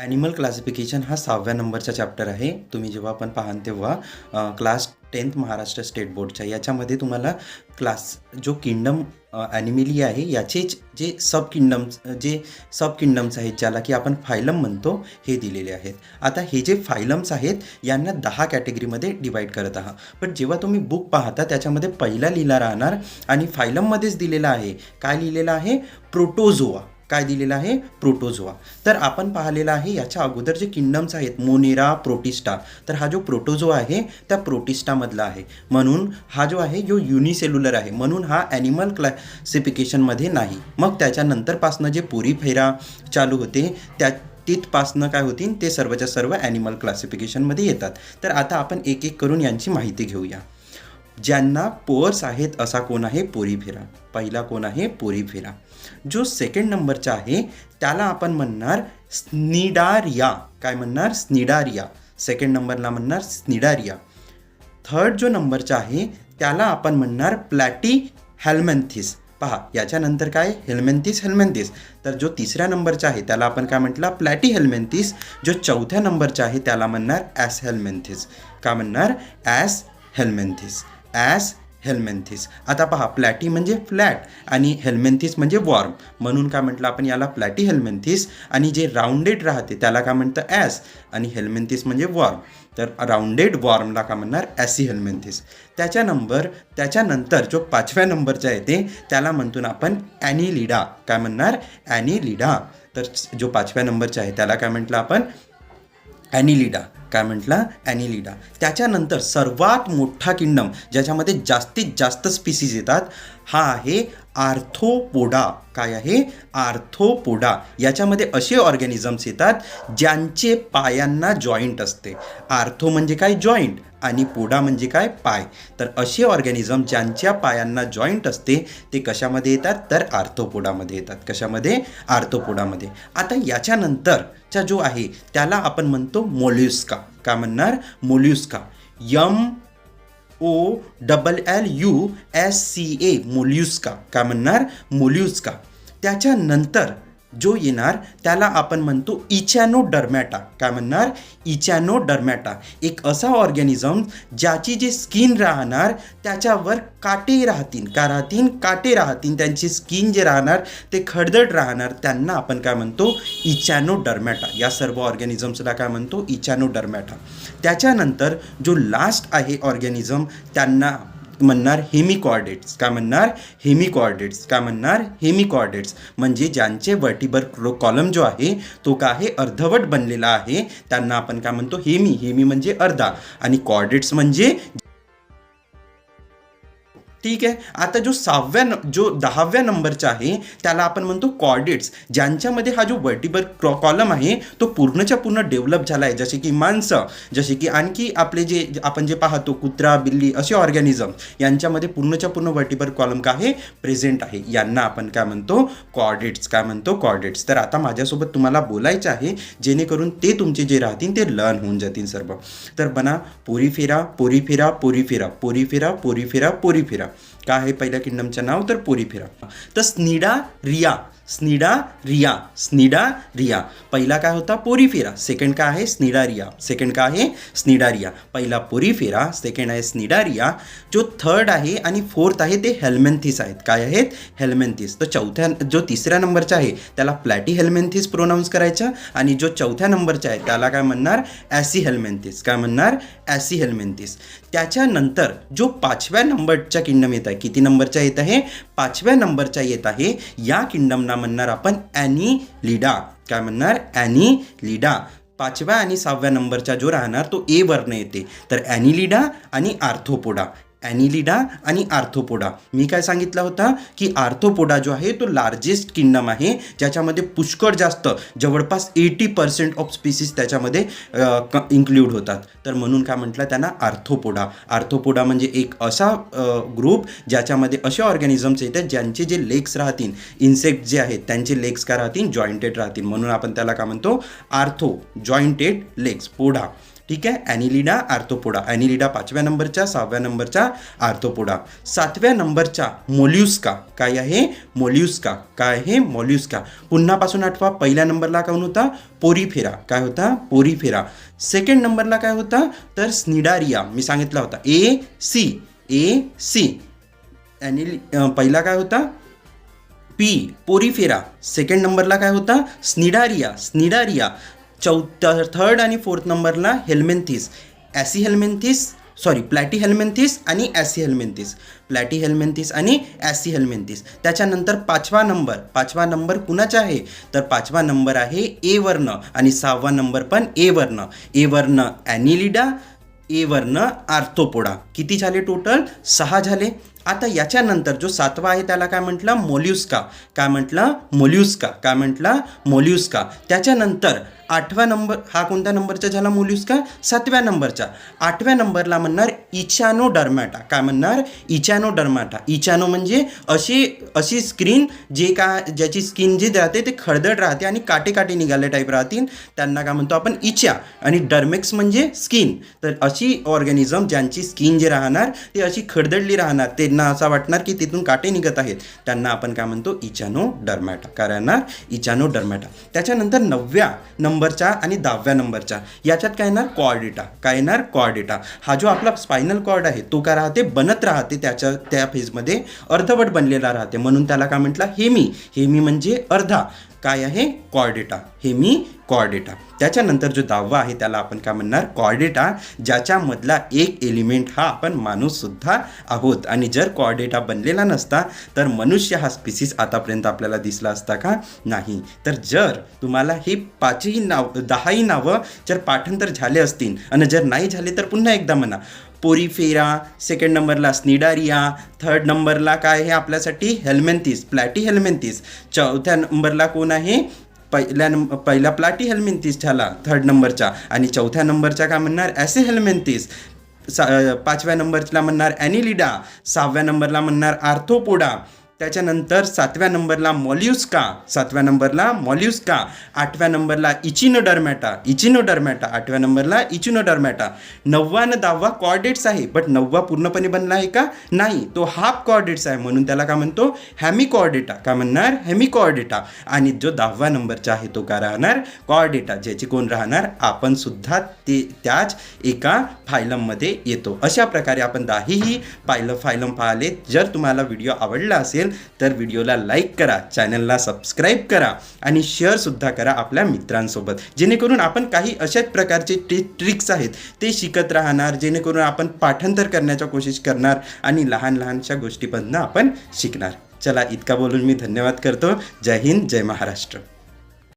Animal classification हा सहाव्या नंबरचा चॅप्टर आहे. तुम्ही जेव्हा पण पाहाल तेव्हा क्लास टेन्थ महाराष्ट्र स्टेट बोर्डच्या याच्यामध्ये तुम्हाला क्लास जो किंगडम ॲनिमिली आहे याचेच जे सब किंगडम्स जे सब किंगडम्स आहेत ज्याला की आपण फायलम म्हणतो हे दिलेले आहेत. आता हे जे फायलम्स आहेत यांना दहा कॅटेगरीमध्ये डिवाईड करत आहात. पण जेव्हा तुम्ही बुक पाहता त्याच्यामध्ये पहिला लिहिला राहणार आणि फायलममध्येच दिलेला आहे. काय लिहिलेलं आहे? प्रोटोझोआ काय दिलेलं आहे? प्रोटोझोआ. तर आपण पाहिलेलं आहे याच्या अगोदर जे किंगडम्स आहेत मोनेरा प्रोटिस्टा. तर हा जो प्रोटोझोआ आहे त्या प्रोटिस्टामधला आहे. म्हणून हा जो आहे जो युनिसेल्युलर आहे. म्हणून हा ॲनिमल क्लासिफिकेशनमध्ये नाही. मग त्याच्यानंतरपासनं जे पुरी फेरा चालू होते त्या तिथपासनं काय होतील ते सर्वच्या सर्व ॲनिमल क्लासिफिकेशनमध्ये येतात. तर आता आपण एक एक करून यांची माहिती घेऊया. ज्यांना पोअर्स आहेत असा कोण आहे? पोरीफेरा. पहिला कोण आहे? पोरीफेरा. जो सेकंड नंबरचा आहे त्याला आपण म्हणणार स्निडारिया. काय म्हणणार? स्निडारिया. सेकंड नंबरला म्हणणार स्निडारिया. थर्ड जो नंबरचा आहे त्याला आपण म्हणणार प्लॅटी हेल्मेंथिस. पहा याच्यानंतर काय? Helminthes helminthes. तर जो तिसऱ्या नंबरचा आहे त्याला आपण काय म्हटलं? Platyhelminthes. जो चौथ्या नंबरचा आहे त्याला म्हणणार ॲस हेल्मेंथिस. का म्हणणार? Aschelminthes. Aschelminthes. आता पहा प्लॅटी म्हणजे फ्लॅट आणि हेल्मेंथिस म्हणजे वॉर्म. म्हणून काय म्हटलं आपण याला? प्लॅटी हेल्मेंथिस आणि जे राऊंडेड राहते त्याला काय म्हणतं? ॲस आणि हेल्मेंथिस म्हणजे वॉर्म. तर राऊंडेड वॉर्मला का म्हणणार? ॲसी हेल्मेंथिस. त्याच्या नंबर त्याच्यानंतर जो पाचव्या नंबरचा येते त्याला म्हणतो ना आपण ॲनिलिडा. काय म्हणणार? ॲनिलिडा. तर जो पाचव्या नंबरचा आहे त्याला काय म्हटलं आपण? ॲनिलिडा. काय म्हटलं? ॲनिलिडा. त्याच्यानंतर सर्वात मोठा किंगडम ज्याच्यामध्ये जास्तीत जास्त स्पीसीज येतात हा आहे आर्थोपोडा काय आहे? आर्थोपोडा याच्यामध्ये असे ऑर्गॅनिझम्स येतात ज्यांचे पायांना जॉईंट असते. आर्थो म्हणजे काय? जॉईंट आणि पोडा म्हणजे काय? पाय. तर असे ऑर्गॅनिझम ज्यांच्या पायांना जॉईंट असते ते कशामध्ये येतात? तर आर्थोपोडामध्ये येतात. कशामध्ये? आर्थोपोडामध्ये आता याच्यानंतर चा जो आहे त्याला आपण म्हणतो मोल्युस्का. का म्हणणार? Mollusca. M O double L U S C A mollusca. का म्हणणार? मोल्युस्का. त्याच्यानंतर जो येणार त्याला आपण म्हणतो इचॅनो डर्मॅटा काय म्हणणार? इचॅनो डर्मॅटा एक असा ऑर्गॅनिझम ज्याची जी स्किन राहणार त्याच्यावर काटे राहतील. का राहतील? काटे राहतील. त्यांची स्किन जे राहणार ते खडदड राहणार. त्यांना आपण काय म्हणतो? इचॅनो डर्मॅटा या सर्व ऑर्गॅनिझम्सला काय म्हणतो? इचॅनो डर्मॅटा त्याच्यानंतर जो लास्ट आहे ऑर्गॅनिझम त्यांना म्हणणार हेमिकॉर्डेट्स काय म्हणणार? हेमिकॉर्डेट्स काय म्हणणार? हेमिकॉर्डेट्स म्हणजे ज्यांचे वर्टिबर कॉलम जो आहे तो काय आहे? अर्धवट बनलेला आहे. त्यांना आपण काय म्हणतो? हेमी हेमी म्हणजे अर्धा. आणि कॉर्डेट्स म्हणजे ठीक आहे. आता जो सहाव्या न जो दहाव्या नंबरचा आहे त्याला आपण म्हणतो कॉर्डिट्स ज्यांच्यामध्ये हा जो वर्टिबर कॉलम आहे तो पूर्णच्या पूर्ण डेव्हलप झाला आहे जसे की माणसं जसे की आणखी आपले जे आपण जे पाहतो कुत्रा बिल्ली असे ऑर्गॅनिझम यांच्यामध्ये पूर्णच्या पूर्ण वर्टिबर कॉलम काय आहे? प्रेझेंट आहे. यांना आपण काय म्हणतो? कॉर्डिट्स काय म्हणतो? कॉर्डिट्स तर आता माझ्यासोबत तुम्हाला बोलायचं आहे जेणेकरून ते तुमचे जे राहतील ते लर्न होऊन जातील सर्व. तर बना पोरी फिरा पोरी फिरा पोरी फिरा पोरी फिरा पोरी फिरा पोरी फिरा काय आहे? पहिल्या किंगडमचं नाव तर पुरी फिरा. तर स्निडा रिया स्निडा रिया स्निडा रिया. पहिला काय होता? पोरीफेरा. सेकंड काय आहे? स्निडा रिया. सेकंड काय आहे? स्निडा रिया. पहिला पोरीफेरा सेकंड आहे स्निडा रिया. जो थर्ड आहे आणि फोर्थ आहे ते हेल्मेंथिस आहेत. काय आहेत? हेल्मेंथिस. तर चौथ्या जो तिसऱ्या नंबरचा आहे त्याला प्लॅटी हेल्मेंथिस प्रोनाऊन्स करायचा आणि जो चौथ्या नंबरचा आहे त्याला काय म्हणणार? Aschelminthes. काय म्हणणार? Aschelminthes. त्याच्यानंतर जो पाचव्या नंबरच्या किंगडम येत आहे किती नंबरच्या येत आहे? पाचव्या नंबरच्या येत आहे या किंडमना म्हणणार आपण ॲनी लिडा. काय म्हणणार? Annelida. पाचव्या आणि सहाव्या नंबरचा जो राहणार तो ए वर्ण येते. तर ॲनिलिडा आणि आर्थोपोडा. ॲनिलिडा आणि आर्थोपोडा. मी काय सांगितला होता की आर्थोपोडा जो आहे तो लार्जेस्ट किंगडम आहे ज्याच्यामध्ये पुष्कळ जास्त जवळपास एटी पर्सेंट ऑफ स्पीसीज त्याच्यामध्ये इन्क्ल्यूड होतात. तर म्हणून काय म्हटलं त्यांना आर्थोपोडा. आर्थोपोडा म्हणजे एक असा ग्रुप ज्याच्यामध्ये असे ऑर्गॅनिझम्स येतात ज्यांचे जे लेग्स राहतील इन्सेक्ट जे आहेत त्यांचे लेग्स काय राहतील? जॉईंटेड राहतील. म्हणून आपण त्याला काय म्हणतो? Arthro jointed legs poda. ठीक आहे? ॲनिलिडा आर्थोपोडा ॲनिलिडा पाचव्या नंबरच्या सहाव्या नंबरच्या आर्थोपोडा सातव्या नंबरच्या मोल्युस्का काय आहे? मोल्युस्का काय आहे? मोल्युस्का पुन्हापासून आठवा. पहिल्या नंबरला कोण होता? पोरीफेरा काय होता? पोरीफेरा सेकंड नंबरला काय होता? तर स्निडारिया मी सांगितला होता. ए सी ए सी ॲनिल पहिला काय होता? पी पोरीफेरा सेकंड नंबरला काय होता? स्निडारिया स्निडारिया चौथा थर्ड आणि फोर्थ नंबरला helminthes aschelminthes sorry platyhelminthes आणि ॲसी हेल्मेंथिस प्लॅटी हेल्मेंथिस आणि ॲसी हेल्मेंथिस त्याच्यानंतर पाचवा नंबर पाचवा नंबर कुणाचा आहे? तर पाचवा नंबर आहे ए वर्ण आणि सहावा नंबर पण ए वर्ण. ए वर्ण ॲनिलिडा ए वर्ण आर्थोपोडा. किती झाले टोटल सहा झाले. आता याच्यानंतर जो सातवा आहे त्याला काय म्हटलं? मोल्युस्का. काय म्हटलं? मोल्युस्का. काय म्हटलं? मोल्युस्का. त्याच्यानंतर आठवा नंबर हा कोणत्या नंबरचा झाला मोल्युस्का? सातव्या नंबरचा. आठव्या नंबरला म्हणणार इचानो डर्मॅटा काय म्हणणार? इचानो डर्माटा इचानो म्हणजे अशी अशी स्क्रीन जे का ज्याची स्किन जी राहते ते खडदड राहते आणि काटे काटे निघाले टाईप राहतील. त्यांना काय म्हणतो आपण? इचा. आणि डर्मेक्स म्हणजे स्किन तर अशी ऑर्गॅनिझम ज्यांची स्किन जी राहणार ते अशी खडदडली राहणार. त्यांना असा वाटणार की तिथून काटे निघत आहेत. त्यांना आपण काय म्हणतो इचानो डर्मॅटा. काय राहणार? इचानो डर्मॅटा. त्याच्यानंतर नवव्या नंबरचा आणि दहाव्या नंबरचा याच्यात काय येणार? कॉर्डिटा काय येणार? कॉर्डिटा हा जो आपला स्पायनल कॉर्ड आहे तो काय राहते? बनत राहते त्याच्या त्या फेजमध्ये. अर्धवट बनलेला राहते. म्हणून त्याला काय म्हटलं? हेमी. हेमी म्हणजे अर्धा. काय आहे? कॉर्डेटा हे मी कॉर्डेटा त्याच्यानंतर जो दहावा आहे त्याला आपण काय म्हणणार? कॉर्डेटा ज्याच्यामधला एक एलिमेंट हा आपण माणूससुद्धा आहोत. आणि जर कॉर्डेटा बनलेला नसता तर मनुष्य हा स्पीसीस आतापर्यंत आपल्याला दिसला असता का? नाही. तर जर तुम्हाला हे पाचही नाव दहाही नावं जर पाठांतर झाले असतील आणि जर नाही झाले तर पुन्हा एकदा म्हणा. पोरीफेरा सेकंड नंबरला स्निडारिया थर्ड नंबरला काय आहे आपल्यासाठी? हेल्मेंथिस प्लॅटी हेल्मेंथिस चौथ्या नंबरला कोण आहे? पहिल्या नंब पहिला प्लाटी हेल्मेंथिस झाला थर्ड नंबरचा आणि चौथ्या नंबरचा काय म्हणणार? ॲसे हेल्मेंथिस सा पाचव्या नंबरला म्हणणार ॲनिलिडा. सहाव्या नंबरला म्हणणार आर्थोपोडा. त्याच्यानंतर सातव्या नंबरला मॉल्युस्का सातव्या नंबरला मॉल्युस्का आठव्या नंबरला इचिनोडर्मॅटा इचिनोडर्मॅटा आठव्या नंबरला इचिनोडर्मॅटा. नववा आणि दहावा कॉर्डेट्स आहे बट नववा पूर्णपणे बनला आहे का? नाही तो हाफ कॉर्डेट्स आहे म्हणून त्याला का म्हणतो? हॅमिकॉर्डेटा का काय म्हणणार? हॅमिकॉर्डेटा आणि जो दहावा नंबरचा आहे तो का राहणार? कॉर्डेटा ज्याची कोण राहणार? आपण सुद्धा ते त्याच एका फायलममध्ये येतो. अशा प्रकारे आपण दहाही पाहिलं फायलम पाहिले. जर तुम्हाला व्हिडिओ आवडला असेल तर व्हिडिओला लाईक करा चॅनलला सबस्क्राईब करा आणि शेअरसुद्धा करा आपल्या मित्रांसोबत. जेणेकरून आपण काही अशाच प्रकारचे टे ट्रिक्स आहेत ते शिकत राहणार जेणेकरून आपण पाठांतर करण्याचा कोशिश करणार आणि लहान लहानशा गोष्टीपासून आपण शिकणार. चला इतका बोलून मी धन्यवाद करतो. जय हिंद जय महाराष्ट्र.